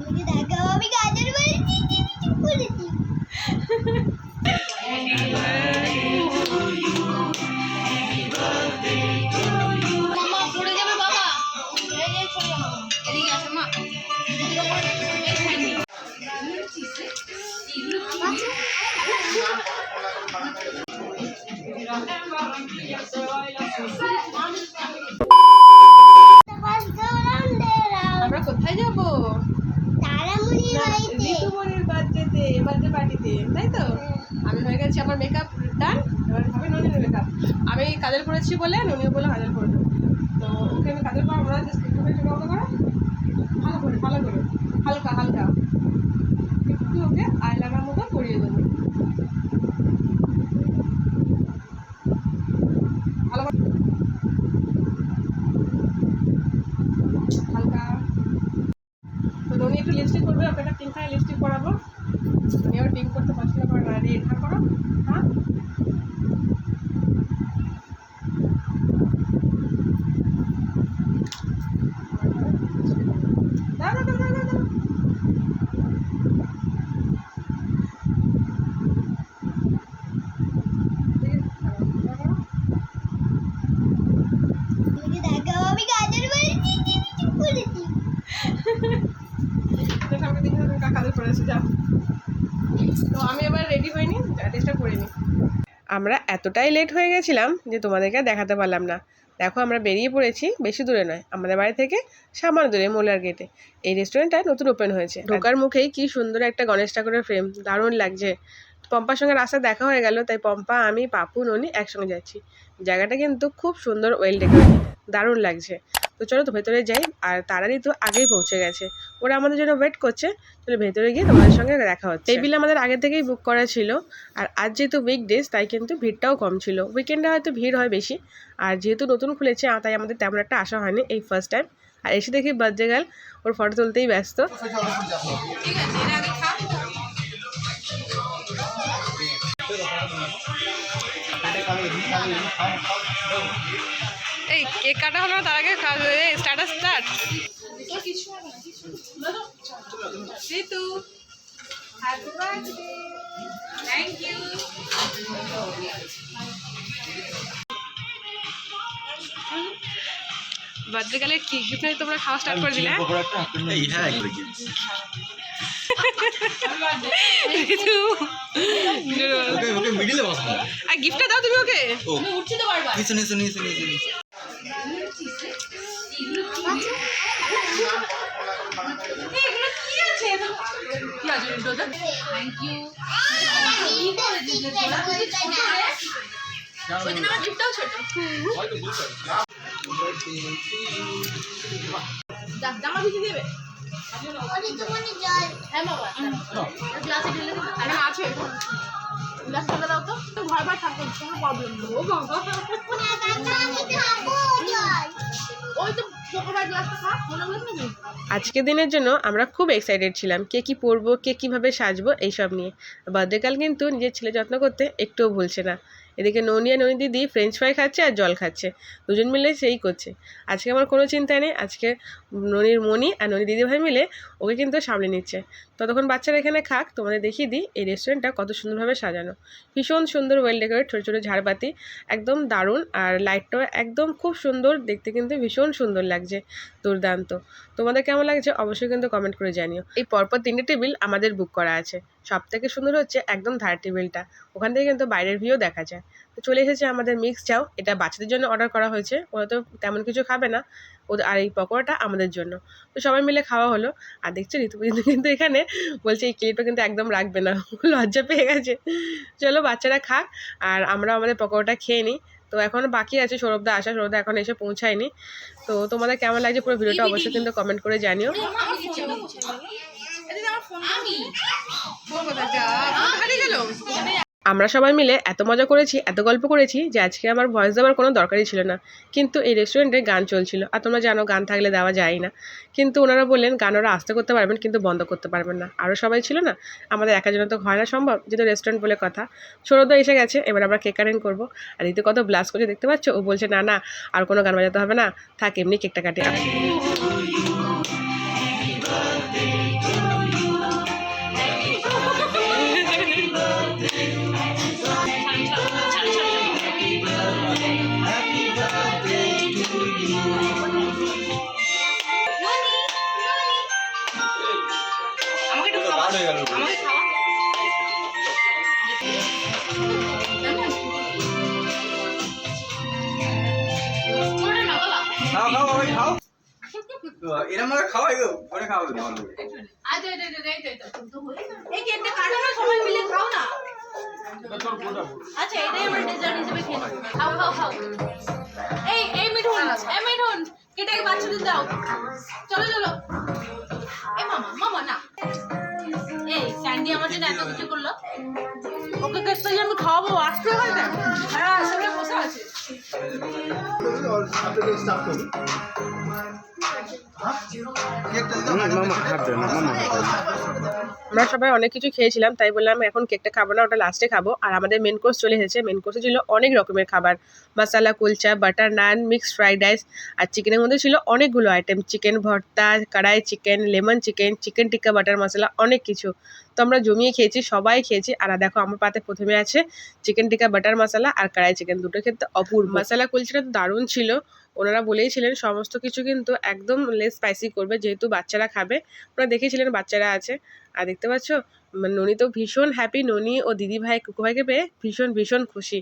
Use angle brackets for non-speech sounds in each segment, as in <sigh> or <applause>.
আমাকে দেখাও আমি গাজর বলেছি চুপ করেছি মামা পড়ে যাবে বাবা এই যে পড়ে যাবে এদিকে আসো মা আমরা কোথায় যাব তারামণি বাড়িতে ঋতুমণির বার্থডেতে বার্থডে পার্টিতে তাই তো আমি হয়ে গেছি আমার মেকআপ ডান এবার হবে ননির মেকআপ আমি কাজল করেছি বলে ননিও বলে কাজল করবে তো ওকে আমি করা আমরা জাস্ট একটু করে করো, ভালো করে ভালো করে, হালকা হালকা, একটু ওকে আয়লানার মতো করিয়ে দেবো। হালকা। করবে একটা পিঙ্ক করতে পছন্দ করে না রেড হ্যাঁ করো হ্যাঁ দাও দাও দাও দাও দাও আমাকে দেখাও আমি গাজর বলেছি চুপ করেছি তো সামনে দেখে তুমি কাকাদের করেছে যাও তো আমি এবার রেডি হইনি ড্রেসটা করে নিই আমরা এতটাই লেট হয়ে গেছিলাম যে তোমাদেরকে দেখাতে পারলাম না। দেখো আমরা বেরিয়ে পড়েছি বেশি দূরে নয় আমাদের বাড়ি থেকে সামান্য দূরে মোলার গেটে এই রেস্টুরেন্টটা নতুন ওপেন হয়েছে। ঢোকার মুখেই কি সুন্দর একটা গণেশ ঠাকুরের ফ্রেম দারুণ লাগছে। পম্পার সঙ্গে রাস্তা দেখা হয়ে গেল তাই পম্পা আমি পাপু ননি একসঙ্গে যাচ্ছি। জায়গাটা কিন্তু খুব সুন্দর ওয়েল ডেকোরেটেড দারুণ লাগছে। তো চলো তো ভেতরে যাই আর তারারই তো আগেই পৌঁছে গেছে। ওরা আমাদের জন্য ওয়েট করছে চলো ভেতরে গিয়ে তোমাদের সঙ্গে দেখা হচ্ছে। টেবিল আমাদের আগে থেকেই বুক করা ছিল আর আজ যেহেতু উইকডেজ তাই কিন্তু ভিড়টাও কম ছিল। উইকেন্ডে হয়তো ভিড় হয় বেশি আর যেহেতু নতুন খুলেছে তাই আমাদের তেমন একটা আসা হয়নি এই ফার্স্ট টাইম আর এসে দেখি বার্থডে গার্ল ওর ফটো তুলতেই ব্যস্ত। ঠিক আছে এই কেক কাটা হলো না তার আগে starter start Ritu happy birthday thank you birthday কি তোমরা খাওয়া স্টার্ট করে দিলে? হ্যাঁ ওকে ওকে মিডিলে বসবো আর গিফটটা দাও তুমি ওকে। ও। তো বারবার নিচে নিচে নিচে। নিচে নিচে জামা ভিজে দেবে? আজকের দিনের জন্য আমরা খুব এক্সাইটেড ছিলাম। কে কি পরবো, কে কীভাবে সাজবো, এইসব নিয়ে। বার্থডে কাল কিন্তু নিজের ছেলে যত্ন করতে একটুও ভুলছে না। এদিকে ননিয়া ননি দিদি ফ্রেঞ্চ ফ্রাই খাচ্ছে আর জল খাচ্ছে। দুজন মিলে সেই করছে। আজকে আমার কোনো চিন্তা নেই, আজকে ননির মনি আর ননি দিদিভাই মিলে ওকে কিন্তু সামলে নিচ্ছে। ততক্ষণ বাচ্চারা এখানে খাক, তোমাদের দেখিয়ে দিই এই রেস্টুরেন্টটা কত সুন্দরভাবে সাজানো। ভীষণ সুন্দর ওয়েল ডেকোরেট ছোটো ছোটো ঝাড়বাতি, একদম দারুণ আর লাইটটাও একদম খুব সুন্দর, দেখতে কিন্তু ভীষণ সুন্দর লাগছে, দুর্দান্ত। তোমাদের কেমন লাগছে অবশ্যই কিন্তু কমেন্ট করে জানিও। এই পরপর তিনটে টেবিল আমাদের বুক করা আছে। সব থেকে সুন্দর হচ্ছে একদম ধারের টেবিলটা। ওখান থেকে কিন্তু বাইরের ভিউ দেখা যায়। তো চলে এসেছে আমাদের মিক্স চাও এটা বাচ্চাদের জন্য অর্ডার করা হয়েছে। ওরা তো তেমন কিছু খাবে না। ওদের আর এই পকোড়াটা আমাদের জন্য। তো সবাই মিলে খাওয়া হলো। আর দেখছ ঋতুপর্যন্ত কিন্তু এখানে বলছে এই ক্লিপটা কিন্তু একদম রাখবে না। <laughs> লজ্জা পেয়ে গেছে। চলো বাচ্চারা খাক। আর আমরা আমাদের পকোড়াটা খেয়ে নিই। তো এখন বাকি আছে সৌরভদা আসা। সৌরভদা এখন এসে পৌঁছায়নি। তো তোমাদের কেমন লাগছে পুরো ভিডিওটা অবশ্যই কিন্তু কমেন্ট করে জানিও। আমরা সবাই মিলে এত মজা করেছি এত গল্প করেছি যে আজকে আমার ভয়েস দেওয়ার কোনো দরকারই ছিল না। কিন্তু এই রেস্টুরেন্টে গান চলছিল আর তোমরা জানো গান থাকলে দেওয়া যায় না। কিন্তু ওনারা বললেন গান ওরা আসতে করতে পারবেন কিন্তু বন্ধ করতে পারবেন না। আরও সবাই ছিল না? আমাদের একা জন্য তো হয় না সম্ভব যেহেতু রেস্টুরেন্ট বলে কথা। সৌরভ এসে গেছে এবার আমরা কেক কাটিং করব। আর এতে কত ব্লাস করছে দেখতে পাচ্ছ? ও বলছে না না আর কোনো গান বাজাতে হবে না। থাক এমনি কেকটা কাটে। খাও খাও খাও <laughs> এরম ভাবে খাওয়াই গো পরে ভালো। এই কাটো না, সবাই মিলে খাও না। আচ্ছা, এটাই আমরা dessert হিসেবে খেয়ে খাও, খাও, খাও। এই, এই মিঠুন, এই মিঠুন, কেটে বাচ্চাদের দাও। চলো, চলো। এ মামা, মামা, না। এই, স্যান্ডি আমার জন্য এত কিছু করল। ওকে কেকটা আমি খাওয়াবো, আসতে হয় না? হ্যাঁ, সবাই বসে আছে। আমরা সবাই অনেক কিছু খেয়েছিলাম তাই বললাম এখন কেকটা খাব না ওটা লাস্টে খাব। আর আমাদের মেন কোর্স চলে এসেছে। মেন কোর্সে ছিল অনেক রকমের খাবার। Masala kulcha butter naan mixed fried rice আর চিকেনের মধ্যে ছিল অনেকগুলো item chicken bharta kadai chicken lemon chicken chicken tikka butter masala অনেক কিছু। তো আমরা জমিয়ে খেয়েছি সবাই খেয়েছি। আর দেখো আমার পাতে প্রথমে আছে চিকেন টিক্কা বাটার মশলা আর কড়াই চিকেন দুটো খেতে অপূর্ব। মশলা কুলচাটা তো দারুণ ছিল। ওনারা বলেইছিলেন, সমস্ত কিছু কিন্তু একদম লেস স্পাইসি করবে, যেহেতু বাচ্চারা খাবে। ওনারা দেখেছিলেন বাচ্চারা আছে। আর দেখতে পাচ্ছ ননি তো ভীষণ হ্যাপি ননি ও দিদি ভাই কুকু ভাইকে পেয়ে ভীষণ ভীষণ খুশি।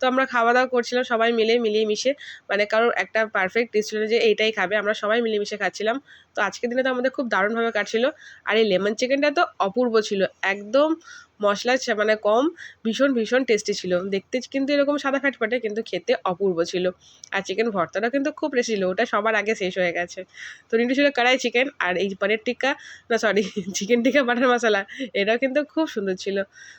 তো আমরা খাওয়া দাওয়া করছিলাম, সবাই মিলে মিলিয়ে মিশে মানে কারোর একটা পারফেক্ট ডিশ ছিল যে এইটাই খাবে, আমরা সবাই মিলেমিশে মিশে খাচ্ছিলাম। তো আজকের দিনে তো আমাদের খুব দারুণভাবে কাটছিল। আর এই লেমন চিকেনটা তো অপূর্ব ছিল, একদম মশলা মানে কম, ভীষণ ভীষণ টেস্টি ছিল। দেখতে কিন্তু এরকম সাদা ফ্যাটফাটে কিন্তু খেতে অপূর্ব ছিল। আর চিকেন ভর্তাটা কিন্তু খুব টেস্টি ছিল, ওটা সবার আগে শেষ হয়ে গেছে। তো নিটু ছিল কড়াই চিকেন আর এই পনির টিক্কা, না sorry chicken <laughs> tikka butter masala এটাও কিন্তু খুব সুন্দর ছিল।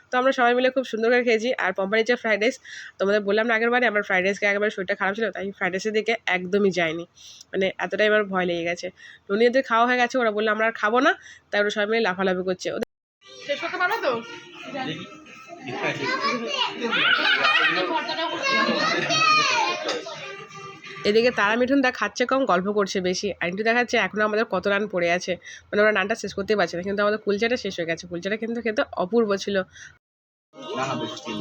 তো আমরা সবাই মিলে খুব সুন্দর করে খেয়েছি। আর পম্পানির যে ফ্রাইড রাইস তোমাদের বললাম না আগের বারে আমার ফ্রাইড রাইসকে একেবারে শরীরটা খারাপ ছিল, তাই ফ্রাইড রাইসের দিকে একদমই যায়নি মানে এতটাই আমার ভয় লেগে গেছে। নুনি ওদের খাওয়া হয়ে গেছে, ওরা বলল, আমরা আর খাব না। তাই ওরা সবাই মিলে লাফালাফি করছে। শেষ করতে পারবে তো? এদিকে তারা মিঠুন দা খাচ্ছে কম গল্প করছে বেশি। আর একটু দেখাচ্ছে এখনও আমাদের কত রান পড়ে আছে। মানে ওরা নানটা শেষ করতেই পারছে না কিন্তু আমাদের কুলচাটা শেষ হয়ে গেছে। কুলচাটা কিন্তু খেতে অপূর্ব ছিল। না না বেশি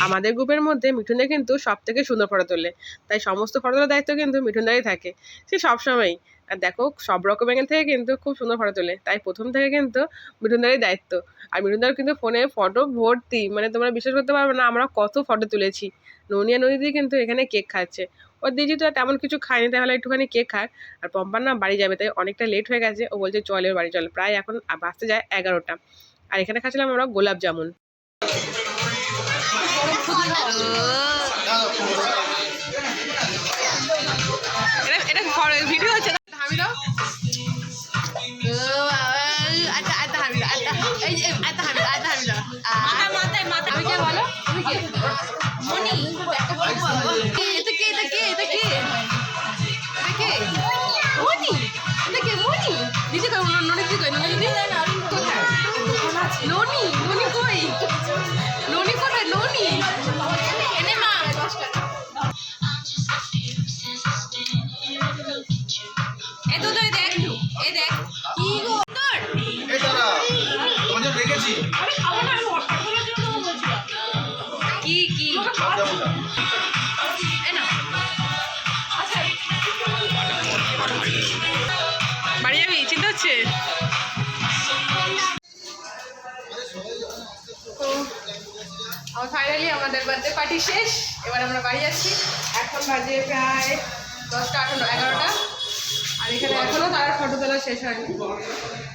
আমাদের গ্রুপের মধ্যে মিঠুনদা কিন্তু সব থেকে সুন্দর ফটো তোলে। তাই সমস্ত ফটো তোলার দায়িত্ব কিন্তু মিঠুনদারই থাকে। সে সবসময়ই। আর দেখো, সব রকম অ্যাঙ্গেল থেকে কিন্তু খুব সুন্দর ফটো তোলে। তাই প্রথম থেকে কিন্তু মিঠুনদারই দায়িত্ব। আর মিঠুনদার কিন্তু ফোনে ফটো ভর্তি। মানে তোমরা বিশ্বাস করতে পারবে না, আমরা কত ফটো তুলেছি। ননিয়া নদী কিন্তু এখানে কেক খাচ্ছে। ওর দিদি তো তেমন কিছু খায়নি, তাহলে একটুখানি কেক খায় আর পম্পার না বাড়ি যাবে, তাই অনেকটা লেট হয়ে গেছে। ও বলছে, চলে বাড়ি চলে। প্রায় এখন বাসতে যায় এগারোটা। আর এখানে খাচ্ছিলাম আমরা গোলাপ জামুন। ভিডিও হচ্ছে হামি দাও আচ্ছা আচ্ছা হামি দাও এ তো তুই দেখ এ দেখ। কি গো? তোর? এই দাদা তোমার জন্য আমি খাব না আমি হঠাৎ করে বলছিলাম। কি কি? এ না। আচ্ছা বাড়ি যাবি? চিন্তা হচ্ছে? তো আমার ফাইনালি আমাদের বার্থডে পার্টি শেষ। এবার আমরা বাড়ি যাচ্ছি। এখন বাজে প্রায় দশটা আঠারো এগারোটা। আর এখানে এখনও তার ফটো তোলা শেষ হয়নি।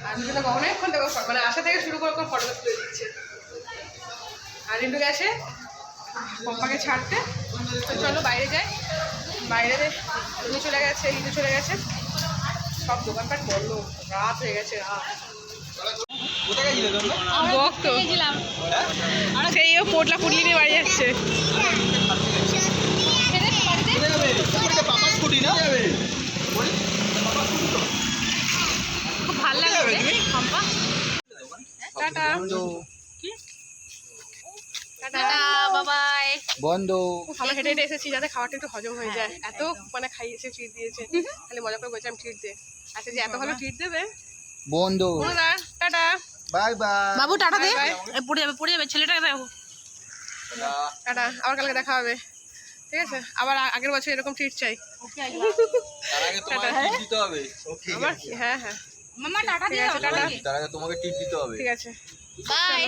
আর দুজনে কখনো এখন দেখো মানে আসা থেকে শুরু করে ফটো তুলে দিচ্ছে। আর গেছে পম্পাকে ছাড়তে। তো চলো বাইরে যাই। বাইরে তুমি চলে গেছে ইন্দু চলে গেছে। সব দোকানপাট বন্ধ। রাত হয়ে গেছে রাত। সেই ও পোটলা পুটলি নিয়ে বাড়ি যাচ্ছে পাপা স্কুটি না যাবে খুব ভালো লাগবে বন্ধ। আমরা হেঁটে হেঁটে এসেছি যাতে খাবারটা একটু হজম হয়ে যায়। এত মানে খাইয়েছে ট্রিট দিয়েছে। খালি মজা করে বলছিলাম ট্রিট দে। আচ্ছা যে এত ভালো ট্রিট দেবে? বন্ধ। টাটা। Bye bye. বাবু টাটা দে। পড়ে যাবে পড়ে যাবে ছেলেটাকে দেখো। টাটা আবার কালকে দেখা হবে। ঠিক আছে? আবার আগের বছর এরকম ট্রিট চাই? হ্যাঁ হ্যাঁ। মামা টাটা আছে টাটা। তোমাকে টিপ দিতে হবে। ঠিক আছে। বাই